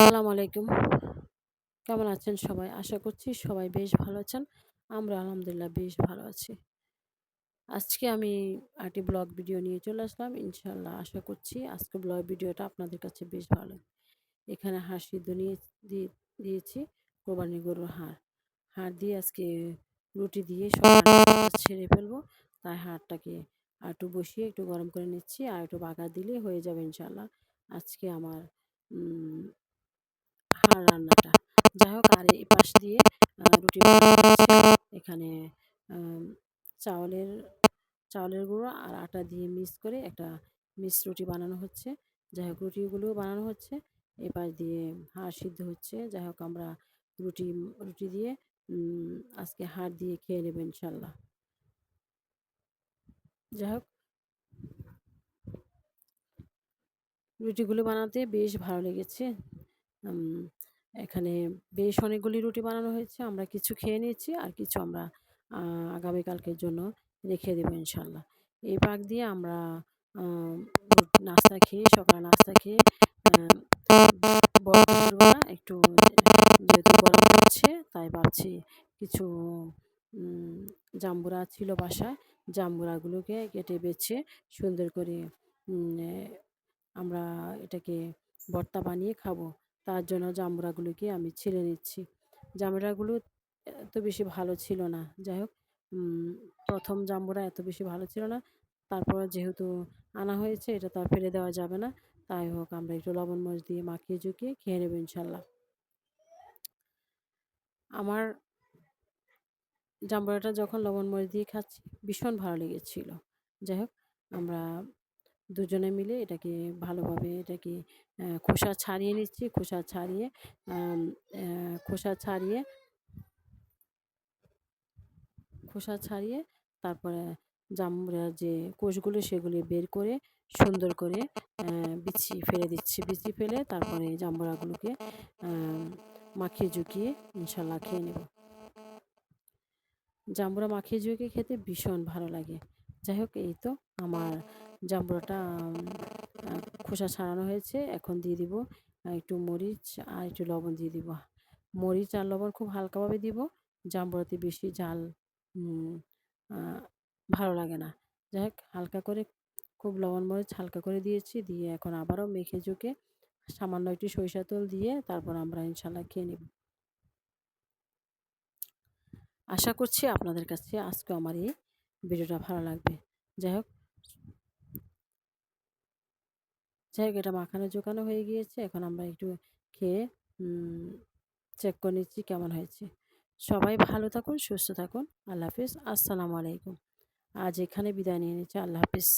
আসসালামু আলাইকুম। কেমন আছেন সবাই? আশা করছি সবাই বেশ ভালো আছেন। আমরা আলহামদুলিল্লাহ বেশ ভালো আছি। আজকে আমি একটি ব্লগ ভিডিও নিয়ে চলে আসলাম। ইনশাল্লাহ আশা করছি আজকে ব্লগ ভিডিওটা আপনাদের কাছে বেশ ভালো এখানে হাঁস সিদ্ধ নিয়ে দিয়েছি, কোরবানি গরুর হাড়। হাড় দিয়ে আজকে রুটি দিয়ে সব ছেড়ে ফেলব। তাই হাড়টাকে একটু বসিয়ে একটু গরম করে নিচ্ছি। আর একটু বাগার দিলে হয়ে যাবে ইনশাল্লাহ আজকে আমার হাঁড় রান্নাটা। যাই হোক আর এই পাশ দিয়ে রুটি এখানে চাউলের চাউলের গুঁড়ো আর আটা দিয়ে মিক্স করে একটা মিক্স রুটি বানানো হচ্ছে। যাই হোক রুটিগুলোও বানানো হচ্ছে। এপাশ দিয়ে হাড় সিদ্ধ হচ্ছে। যাই হোক আমরা রুটি রুটি দিয়ে আজকে হাড় দিয়ে খেয়ে নেব ইনশাল্লাহ। যাই হোক রুটিগুলো বানাতে বেশ ভালো লেগেছে। এখানে বেশ অনেকগুলি রুটি বানানো হয়েছে, আমরা কিছু খেয়ে নিয়েছি আর কিছু আমরা আগামীকালকের জন্য রেখে দেবো ইনশাল্লাহ এই পাক দিয়ে আমরা নাস্তা খেয়ে, সকালে নাস্তা খেয়ে বড় একটু যেহেতু গরম হচ্ছে তাই ভাবছি কিছু জাম্বুরা ছিল বাসায়, জাম্বুরাগুলোকে কেটে বেছে সুন্দর করে আমরা এটাকে ভর্তা বানিয়ে খাব। তার জন্য জামরাগুলোকে আমি ছেড়ে নিচ্ছি। জামরাগুলো এত বেশি ভালো ছিল না। যাই হোক প্রথম জাম্বুরা এত বেশি ভালো ছিল না। তারপর যেহেতু আনা হয়েছে, এটা তো আর ফেলে দেওয়া যাবে না। তাই হোক, আমরা একটু লবণ মরিচ দিয়ে মাখিয়ে ঝুঁকিয়ে খেয়ে নেব ইনশাল্লাহ। আমার জাম্বুরাটা যখন লবণ মরিচ দিয়ে খাচ্ছি, ভীষণ ভালো লেগেছিল। যাই হোক, আমরা দুজনে মিলে এটাকে ভালোভাবে এটাকে খোসা ছাড়িয়ে নিচ্ছি, খোসা ছাড়িয়ে খোসা ছাড়িয়ে খোসা ছাড়িয়ে তারপরে জামড়ার যে কোষগুলো সেগুলি বের করে সুন্দর করে বিচি ফেলে দিচ্ছি। বিচি ফেলে তারপরে জামড়াগুলোকে মাখিয়ে ঝুঁকিয়ে ইনশাল্লাহ খেয়ে নেব। জাম্বুরা মাখিয়ে ঝুঁকিয়ে খেতে ভীষণ ভালো লাগে। যাই হোক এই তো আমার জাম্বুরাটা খোসা ছাড়ানো হয়েছে। এখন দিয়ে দিব একটু মরিচ আর একটু লবণ দিয়ে দিব। মরিচ আর লবণ খুব হালকাভাবে দিব জাম্বুরাতে বেশি ঝাল ভালো লাগে না। যাই হোক হালকা করে খুব লবণ, মরিচ হালকা করে দিয়েছি, দিয়ে এখন আবারও মেখে ঝুঁকে সামান্য একটু সরিষা তেল দিয়ে তারপর আমরা ইনশাল্লাহ খেয়ে নেব। আশা করছি আপনাদের কাছে আজকে আমার এই ভিডিওটা ভালো লাগবে। যাই হোক। যাই হোক, এটা মাখানো জোকানো হয়ে গিয়েছে। এখন আমরা একটু খেয়ে চেক করে নিচ্ছি কেমন হয়েছে। সবাই ভালো থাকুন, সুস্থ থাকুন। আল্লাহ হাফিজ। আসসালামু আলাইকুম। আজ এখানে বিদায় নিয়ে নিচ্ছি। আল্লাহ হাফিজ।